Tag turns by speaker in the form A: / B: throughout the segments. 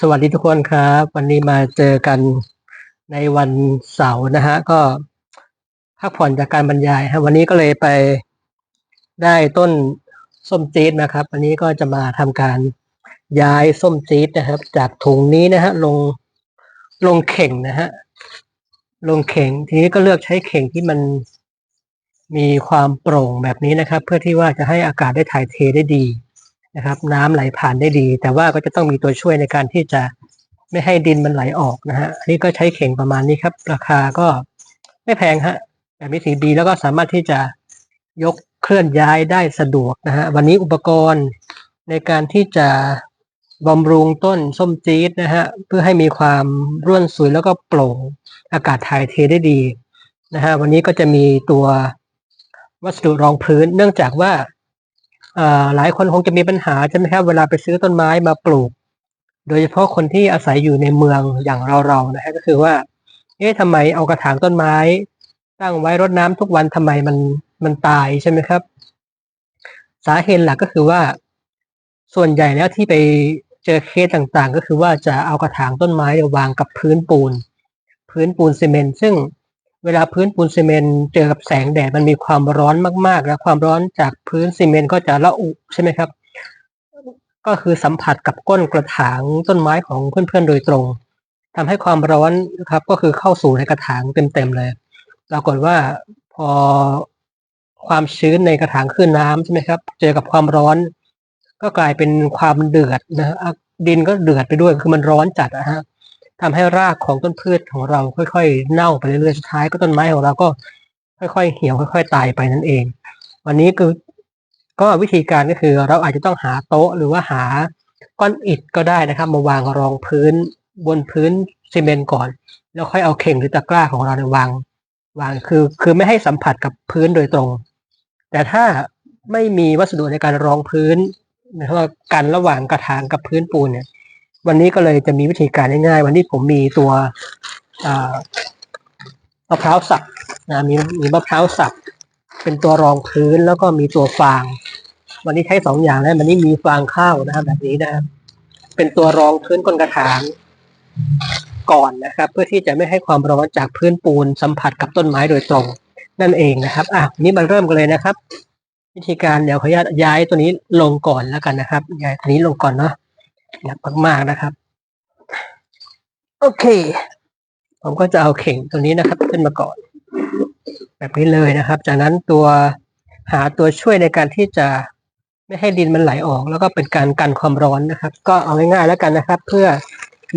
A: สวัสดีทุกคนครับ วันนี้มาเจอกันในวันเสาร์นะฮะ ก็พักผ่อนจากการบรรยายฮะวันนี้ก็เลยไปได้ต้นส้มจี๊ดนะครับ วันนี้ก็จะมาทำการย้ายส้มจี๊ดนะครับ จากถุงนี้นะฮะลงลงเข่งนะฮะลงเข่งทีนี้ก็เลือกใช้เข่งที่มันมีความโปร่งแบบนี้นะครับ เพื่อที่ว่าจะให้อากาศได้ถ่ายเทได้ดี นะครับ น้ำไหลผ่านได้ดี แต่ว่าก็จะต้องมีตัวช่วยในการที่จะไม่ให้ดินมันไหลออกนะฮะอันนี้ก็ใช้เข่งประมาณนี้ครับ ราคาก็ไม่แพงฮะแบบนี้สีดีแล้วก็สามารถที่จะยกเคลื่อนย้ายได้สะดวกนะฮะวันนี้อุปกรณ์ในการที่จะบำรุงต้นส้มจี๊ดนะฮะเพื่อให้มีความร่วนสุยแล้วก็โปร่งอากาศถ่ายเทได้ดีนะฮะวันนี้ก็จะมีตัววัสดุรองพื้น เนื่องจากว่า หลายคนคงจะมีปัญหาใช่ไหมครับเวลาไปซื้อต้นไม้มาปลูก โดยเฉพาะคนที่อาศัยอยู่ในเมืองอย่างเราๆนะฮะก็คือว่า เอ๊ะทำไมเอากระถางต้นไม้ ตั้งไว้รดน้ำทุกวันทำไมมันมันตายใช่ไหมครับ สาเหตุหลักก็คือว่า ส่วนใหญ่แล้วที่ไปเจอเคสต่างๆ ก็คือว่าจะเอากระถางต้นไม้วางกับพื้นปูน พื้นปูนซีเมนต์ซึ่ง เวลาพื้นปูนซีเมนต์เจอกับแสงแดดมันมีความร้อนมากๆ แล้วความร้อนจากพื้นซีเมนต์ก็จะละอุใช่ไหมครับ ก็คือสัมผัสกับก้นกระถางต้นไม้ของเพื่อนๆโดยตรงทำให้ความร้อนนะครับ ก็คือเข้าสู่ในกระถางเต็มๆเลยปรากฏว่าพอความชื้นในกระถางขึ้นน้ำใช่ไหมครับ เจอกับความร้อน ก็กลายเป็นความเดือดนะดินก็เดือดไปด้วยคือมันร้อนจัดนะฮะ ทำให้รากของต้นพืชของเราค่อยๆ เน่าไปเรื่อยๆ สุดท้ายก็ต้นไม้ของเราก็ค่อยๆ เหี่ยวค่อย ๆ ตายไปนั่นเอง วันนี้คือก็วิธีการก็คือเราอาจจะต้องหาโต๊ะหรือว่าหาก้อนอิฐก็ได้นะครับ มาวางรองพื้นบนพื้นซีเมนต์ก่อน แล้วค่อยเอาเข่งหรือตะกร้าของเราเนี่ยวางวางคือ คือไม่ให้สัมผัสกับพื้นโดยตรง แต่ถ้าไม่มีวัสดุในการรองพื้นนะครับกันระหว่างกระถางกับพื้นปูนเนี่ย วันนี้ก็เลยจะมีวิธีการง่ายๆ วันนี้ผมมีตัวมะพร้าวสับนะมีมีมะพร้าวสับเป็นตัวรองพื้นแล้วก็มีตัวฟาง วันนี้ใช้สองอย่างแล้ววันนี้มีฟางข้าวนะครับ แบบนี้นะครับเป็นตัวรองพื้นก้นกระถางก่อนนะครับ เพื่อที่จะไม่ให้ความร้อนจากพื้นปูนสัมผัสกับต้นไม้โดยตรง นั่นเองนะครับอะนี้มาเริ่มกันเลยนะครับ วิธีการเดี๋ยวขออนุญาตย้ายตัวนี้ลงก่อนแล้วกันนะครับ ย้ายตัวนี้ลงก่อนเนาะ หนักมากๆนะครับ โอเค ผมก็จะเอาเข่งตัวนี้นะครับ ขึ้นมาก่อน แบบนี้เลยนะครับ จากนั้นตัวหาตัวช่วยในการที่จะไม่ให้ดินมันไหลออก แล้วก็เป็นการกันความร้อนนะครับ ก็เอาง่ายๆแล้วกันนะครับ เพื่อ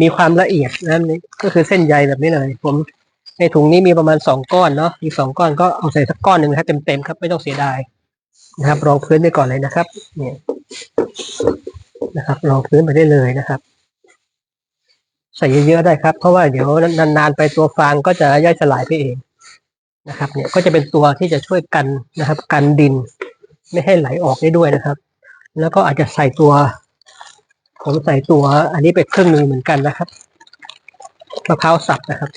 A: มีความละเอียดนะนี่ก็คือเส้นใยแบบนี้เลย ผมในถุงนี้มีประมาณสองก้อนเนาะมีสองก้อนก็เอาใส่สักก้อนหนึ่งนะครับเต็มๆครับไม่ต้องเสียดายนะครับรองพื้นไปก่อนเลยนะครับเนี่ย นะครับรองพื้นไปได้เลยนะครับใส่เยอะๆได้ครับ เพราะว่าเดี๋ยวนานๆไปตัวฟางก็จะย่อยสลายไปเองนะครับ เนี่ยก็จะเป็นตัวที่จะช่วยกันนะครับ กันดินไม่ให้ไหลออกได้ด้วยนะครับ แล้วก็อาจจะใส่ตัว ผมใส่ตัว อันนี้เป็นเครื่องมือเหมือนกันนะครับมะพร้าวสับนะครับ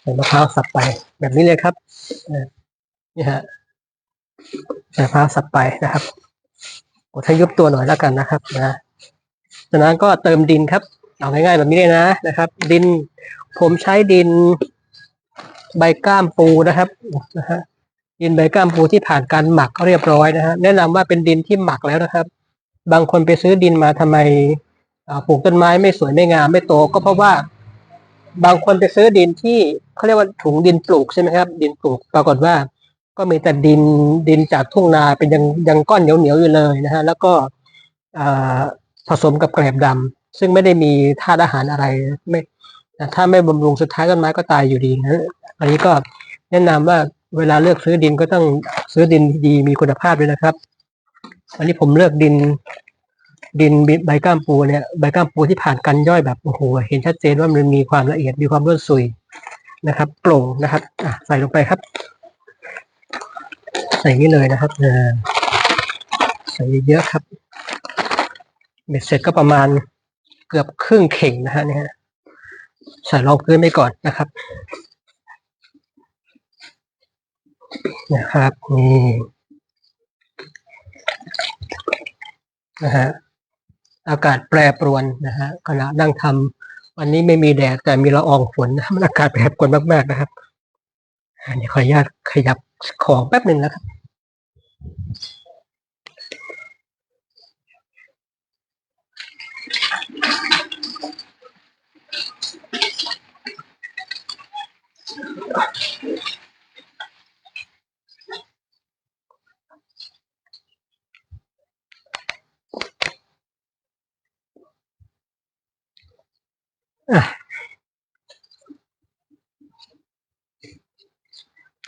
A: ใส่มะพร้าวสับไป แบบนี้เลยครับนี่ฮะใส่มะพร้าวสับไปนะครับ กดให้ยุบตัวหน่อยแล้วกันนะครับนะจากนั้นก็เติมดินครับ เอาง่ายๆแบบนี้เลยนะนะครับ ดินผมใช้ดินใบก้ามปูนะครับนะฮะดินใบก้ามปูที่ผ่านการหมักเรียบร้อยนะฮะแนะนำว่าเป็นดินที่หมักแล้วนะครับ บางคนไปซื้อดินมาทำไมปลูกต้นไม้ไม่สวยไม่งามไม่โต ก็เพราะว่าบางคนไปซื้อดินที่เขาเรียกว่าถุงดินปลูกใช่ไหมครับ ดินปลูกปรากฏว่า ก็มีแต่ดินดินจากทุ่งนาเป็นยังยังก้อนเหนียวเหนียวอยู่เลยนะฮะแล้วก็ผสมกับแกลบดำซึ่งไม่ได้มีธาตุอาหารอะไรไม่ถ้าไม่บำรุงสุดท้ายต้นไม้ก็ตายอยู่ดีนะอันนี้ก็แนะนำว่าเวลาเลือกซื้อดินก็ต้องซื้อดินดีมีคุณภาพด้วยนะครับ อันนี้ผมเลือกดิน ดินใบก้ามปูเนี่ยใบก้ามปูที่ผ่านการย่อยแบบโอ้โหเห็นชัดเจนว่ามันมีความละเอียดมีความร่วนซุยนะครับโปร่งนะครับใส่ลงไปครับ ใส่นี้เลยนะครับใส่เยอะครับเบ็ดเสร็จก็ประมาณเกือบครึ่งเข่งนะฮะเนี่ยใส่รองพื้นไปก่อนนะครับนะครับนี่นะฮะอากาศแปรปรวนนะฮะขณะนั่งทำวันนี้ไม่มีแดดแต่มีละอองฝนนะมันอากาศแปรปรวนมาก ๆ นะครับอันนี้ขออนุญาตขยับ ของแป๊บหนึ่งนะครับ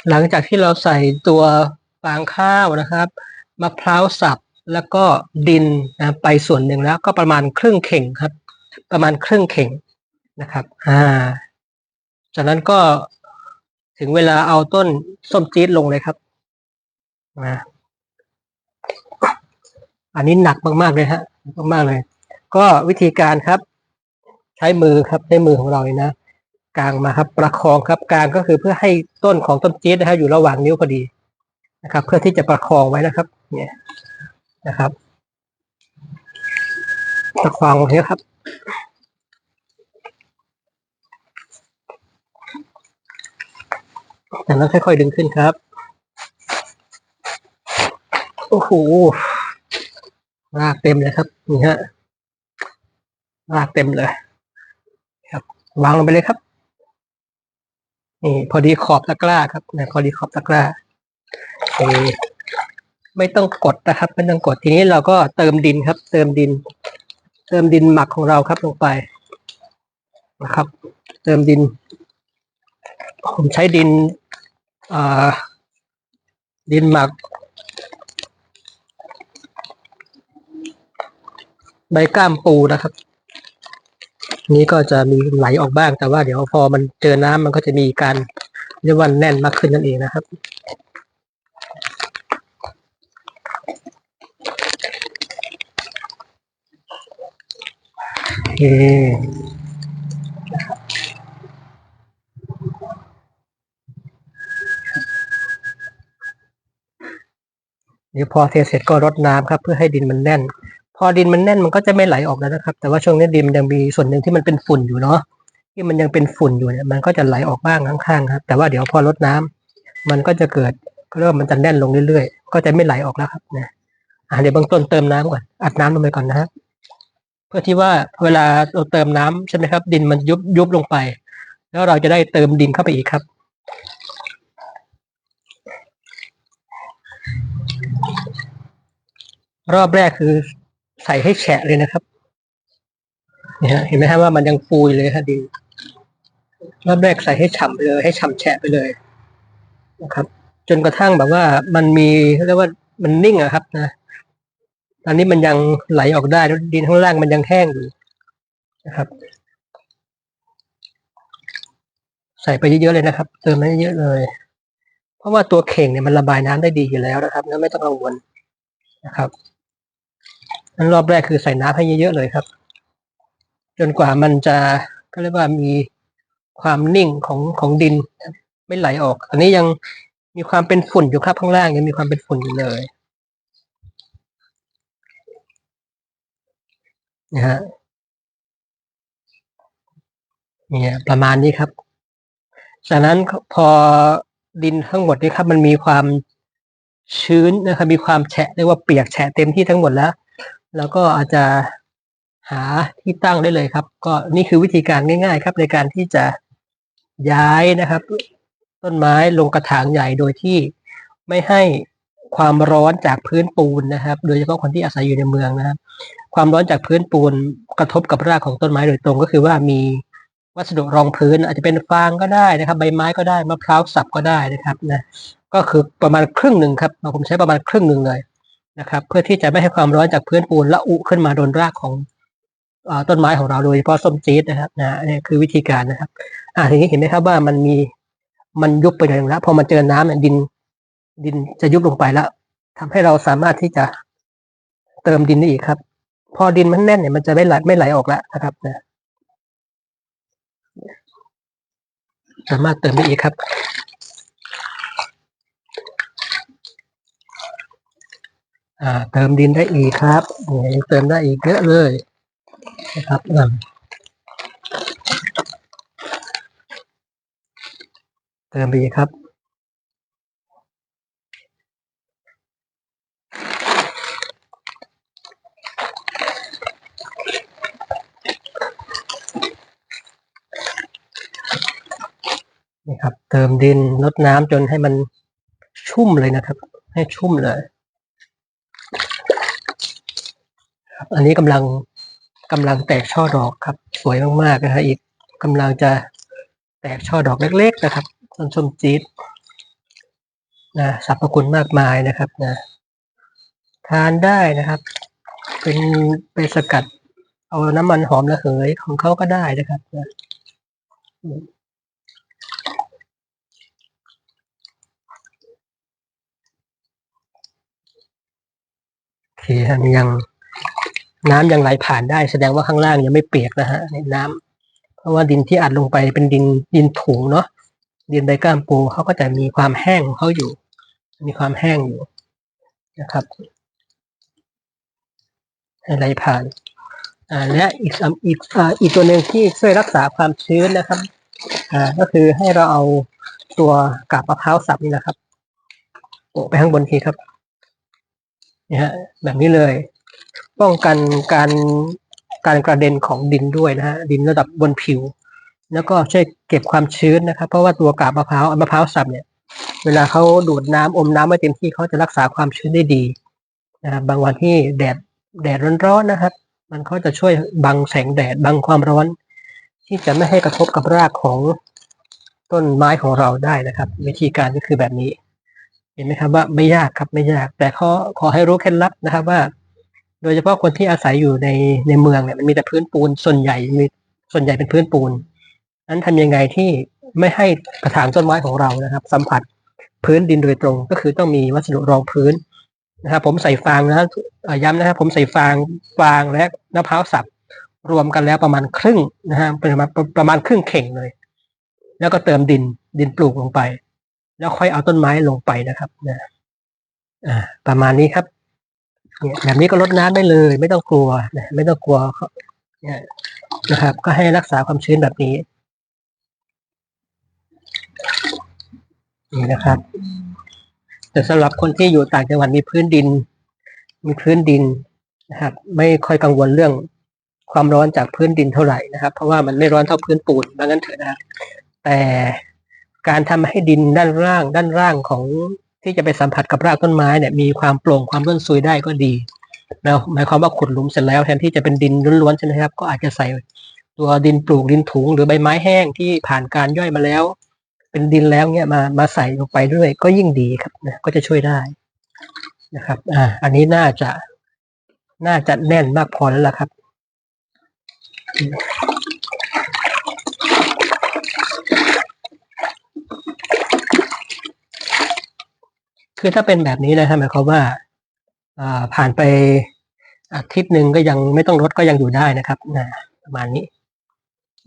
A: หลังจากที่เราใส่ตัวฟางข้าวนะครับมะพร้าวสับแล้วก็ดินนะไปส่วนหนึ่งแล้วก็ประมาณครึ่งเข่งครับ ประมาณครึ่งเข่งนะครับอ่าจากนั้นก็ถึงเวลาเอาต้นส้มจี๊ดลงเลยครับนะอันนี้หนักมากๆเลยฮะมากๆเลย ก็วิธีการครับ ใช้มือครับใช้มือของเราเนะ กลางมาครับ ประคองครับกลางก็คือเพื่อให้ต้นของต้นจี๊ดนะครับอยู่ระหว่างนิ้วพอดีนะครับ เพื่อที่จะประคองไว้นะครับ เนี่ยนะครับ ประคองไว้ครับจากนั้นค่อยๆดึงขึ้นครับ โอ้โหรากเต็มเลยครับ นี่ฮะรากเต็มเลย ครับ วางลงไปเลยครับ นี่พอดีขอบตะกร้าครับนะพอดีขอบตะกร้าไม่ต้องกดนะครับไม่ต้องกดทีนี้เราก็เติมดินครับ เติมดิน เติมดินหมักของเราครับลงไปนะครับ เติมดิน ผมใช้ดินดินหมัก ใบก้ามปูนะครับ นี้ก็จะมีไหลออกบ้างแต่ว่าเดี๋ยวพอมันเจอน้ำมันก็จะมีการเรียกว่าแน่นมากขึ้นนั่นเองนะครับ เอเดี๋ยวพอเทเสร็จก็รดน้ำครับ เพื่อให้ดินมันแน่น พอดินมันแน่นมันก็จะไม่ไหลออกแล้วนะครับ แต่ว่าช่วงนี้ดินยังมีส่วนหนึ่งที่มันเป็นฝุ่นอยู่เนาะที่มันยังเป็นฝุ่นอยู่เนี่ยมันก็จะไหลออกบ้างข้างๆครับ แต่ว่าเดี๋ยวพอรดน้ำมันก็จะเกิดก็เริ่มมันจะแน่นลงเรื่อยๆ ก็จะไม่ไหลออกแล้วครับนะอ่าเดี๋ยวเบื้องต้นเติมน้ำก่อนอัดน้ำลงไปก่อนนะฮะเพื่อที่ว่าเวลาเราเติมน้ำใช่ไหมครับ ดินมันยุบยุบลงไป แล้วเราจะได้เติมดินเข้าไปอีกครับรอบแรกคือ ใส่ให้แฉะเลยนะครับเนี่ยเห็นไหมฮะว่ามันยังฟูยเลยครับดินรอบแรกใส่ให้ฉ่ำไปเลย ให้ฉ่ำแฉะไปเลยนะครับ จนกระทั่งแบบว่ามันมีเรียกว่ามันนิ่งอะครับนะตอนนี้มันยังไหลออกได้แล้วดินข้างล่างมันยังแห้งอยู่นะครับ ใส่ไปเยอะๆเลยนะครับ เติมไปเยอะเลย เพราะว่าตัวเข่งเนี่ยมันระบายน้ำได้ดีอยู่แล้วนะครับ ไม่ต้องกังวลนะครับ นั้นรอบแรกคือใส่น้ำให้เยอะๆเลยครับ จนกว่ามันจะก็เรียกว่ามีความนิ่งของของดิน ไม่ไหลออก อันนี้ยังมีความเป็นฝุ่นอยู่ครับข้างล่างยังมีความเป็นฝุ่นอยู่เลยนะฮะเนี่ยประมาณนี้ครับ จากนั้นพอดินทั้งหมดนี้ครับ มันมีความชื้นนะครับ มีความแฉะเรียกว่าเปียกแฉะเต็มที่ทั้งหมดแล้ว แล้วก็อาจจะหาที่ตั้งได้เลยครับ ก็นี่คือวิธีการง่าย ๆ ครับ ในการที่จะย้ายนะครับ ต้นไม้ลงกระถางใหญ่โดยที่ไม่ให้ความร้อนจากพื้นปูนนะครับ โดยเฉพาะคนที่อาศัยอยู่ในเมืองนะครับ ความร้อนจากพื้นปูนกระทบกับรากของต้นไม้โดยตรง ก็คือว่ามีวัสดุรองพื้น อาจจะเป็นฟางก็ได้นะครับ ใบไม้ก็ได้มะพร้าวสับก็ได้นะครับนะก็คือประมาณครึ่งหนึ่งครับผมใช้ประมาณครึ่งหนึ่งเลย นะครับ เพื่อที่จะไม่ให้ความร้อนจากพื้นปูนละอุขึ้นมาโดนรากของอต้นไม้ของเราโดยเฉพาะส้มจี๊ดนะครับนะนี่คือวิธีการนะครับ อ่าทีนี้เห็นไหมครับว่ามันมีมันยุบไปหน่อยนึงแล้วพอมันเจอน้ำเนี่ยดิน ดินจะยุบลงไปแล้วทำให้เราสามารถที่จะเติมดินได้อีกครับ พอดินมันแน่นเนี่ยมันจะไม่ไหลไม่ไหลออกแล้วนะครับนะสามารถเติมได้อีกครับ อ่า เติมดินได้อีกครับเนี่ยเติมได้อีกเยอะเลยนะครับเติมไปอีกครับนี่ครับ เติมดินลดน้ำจนให้มันชุ่มเลยนะครับ ให้ชุ่มเลย ครับ อันนี้กำลังกำลังแตกช่อดอกครับ สวยมากๆนะฮะอีกกำลังจะแตกช่อดอกเล็ก ๆ นะครับต้นส้มจี๊ดนะสรรพคุณมากมายนะครับนะทานได้นะครับ เป็นไปสกัด เอาน้ำมันหอมระเหยของเขาก็ได้นะครับนะโอเคยัง น้ำยังไหลผ่านได้แสดงว่าข้างล่างยังไม่เปียกนะฮะในน้ำเพราะว่าดินที่อัดลงไปเป็นดินดินถุงเนาะดินใบก้ามปูเขาก็จะมีความแห้งของเขาอยู่ มีความแห้งอยู่นะครับให้ไหลผ่านอ่าและอีกอีกอ่าอีกตัวหนึ่งที่ช่วยรักษาความชื้นนะครับอ่าก็คือให้เราเอาตัวกาบมะพร้าวสับนี่นะครับโปะไปข้างบนทีครับนี่ฮะแบบนี้เลย ป้องกันการการกระเด็นของดินด้วยนะฮะดินระดับบนผิว แล้วก็ช่วยเก็บความชื้นนะครับ เพราะว่าตัวกาบมะพร้าวมะพร้าวสับเนี่ย เวลาเขาดูดน้ำอมน้ำไม่เต็มที่เขาจะรักษาความชื้นได้ดีนะครับบางวันที่แดดแดดร้อนๆนะครับ มันก็จะช่วยบังแสงแดดบังความร้อน ที่จะไม่ให้กระทบกับรากของต้นไม้ของเราได้นะครับ วิธีการก็คือแบบนี้ เห็นไหมครับว่าไม่ยากครับไม่ยาก แต่ขอขอให้รู้เคล็ดลับนะครับว่า โดยเฉพาะคนที่อาศัยอยู่ในในเมืองเนี่ยมันมีแต่พื้นปูนส่วนใหญ่มีส่วนใหญ่เป็นพื้นปูนนั้นทำยังไงที่ไม่ให้กระถางต้นไม้ของเรานะครับ สัมผัสพื้นดินโดยตรง ก็คือต้องมีวัสดุรองพื้นนะครับผมใส่ฟางนะย้ำนะครับผมใส่ฟางฟางและมะพร้าวสับรวมกันแล้วประมาณครึ่งนะฮะประมาณประมาณครึ่งเข่งเลย แล้วก็เติมดินดินปลูกลงไป แล้วค่อยเอาต้นไม้ลงไปนะครับนะอ่าประมาณนี้ครับ เนี่ยแบบนี้ก็ลดน้ำได้เลย ไม่ต้องกลัวนะไม่ต้องกลัวเนี่ยนะครับ ก็ให้รักษาความชื้นแบบนี้นี่นะครับ แต่สำหรับคนที่อยู่ต่างจังหวัดมีพื้นดิน มีพื้นดินนะครับ ไม่ค่อยกังวลเรื่องความร้อนจากพื้นดินเท่าไหร่นะครับ เพราะว่ามันไม่ร้อนเท่าพื้นปูนดังนั้นเถอะนะครับแต่การทำให้ดินด้านล่าง ด้านล่างของ ที่จะไปสัมผัสกับรากต้นไม้เนี่ยมีความโปร่งความร่วนซุยได้ก็ดีนะหมายความว่าขุดหลุมเสร็จแล้วแทนที่จะเป็นดินล้วนๆใช่ไหมครับก็อาจจะใส่ตัวดินปลูกดินถุงหรือใบไม้แห้งที่ผ่านการย่อยมาแล้ว เป็นดินแล้วเนี่ยมามาใส่ลงไปด้วยก็ยิ่งดีครับนะก็จะช่วยได้นะครับอ่าอันนี้น่าจะน่าจะแน่นมากพอแล้วล่ะครับ คือถ้าเป็นแบบนี้นะหมายความว่าอ่าผ่านไปอาทิตย์หนึ่งก็ยังไม่ต้องลดก็ยังอยู่ได้นะครับนะประมาณนี้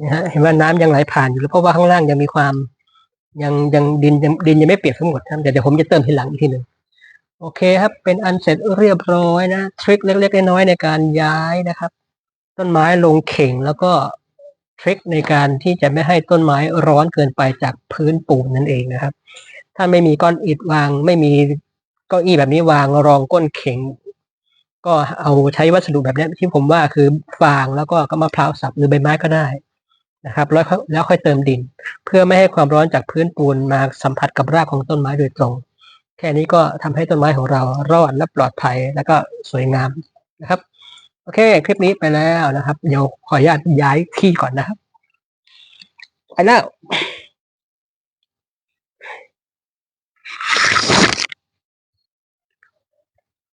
A: นะฮะเห็นว่าน้ำยังไหลผ่านอยู่แล้วเพราะว่าข้างล่างยังมีความยังยังดินยังดินยังไม่เปียกทั้งหมดครับเดี๋ยวเดี๋ยวผมจะเติมทีหลังอีกทีหนึ่งโอเคครับ เป็นอันเสร็จเรียบร้อยนะทริคเล็กๆน้อยๆในการย้ายนะครับ ต้นไม้ลงเข่งแล้วก็ทริคในการที่จะไม่ให้ต้นไม้ร้อนเกินไปจากพื้นปูนนั่นเองนะครับ ถ้าไม่มีก้อนอิฐวาง ไม่มีเก้าอี้แบบนี้วางรองก้นเข่ง ก็เอาใช้วัสดุแบบนี้ที่ผมว่าคือฟางแล้วก็กมะพร้าวสับหรือใบไม้ก็ได้นะครับแล้วแล้วค่อยเติมดิน เพื่อไม่ให้ความร้อนจากพื้นปูนมาสัมผัสกับรากของต้นไม้โดยตรง แค่นี้ก็ทำให้ต้นไม้ของเรารอดและปลอดภัยแล้วก็สวยงามนะครับ โอเค คลิปนี้ไปแล้วนะครับ เดี๋ยวขออนุญาตย้ายที่ก่อนนะครับ ไปแล้ว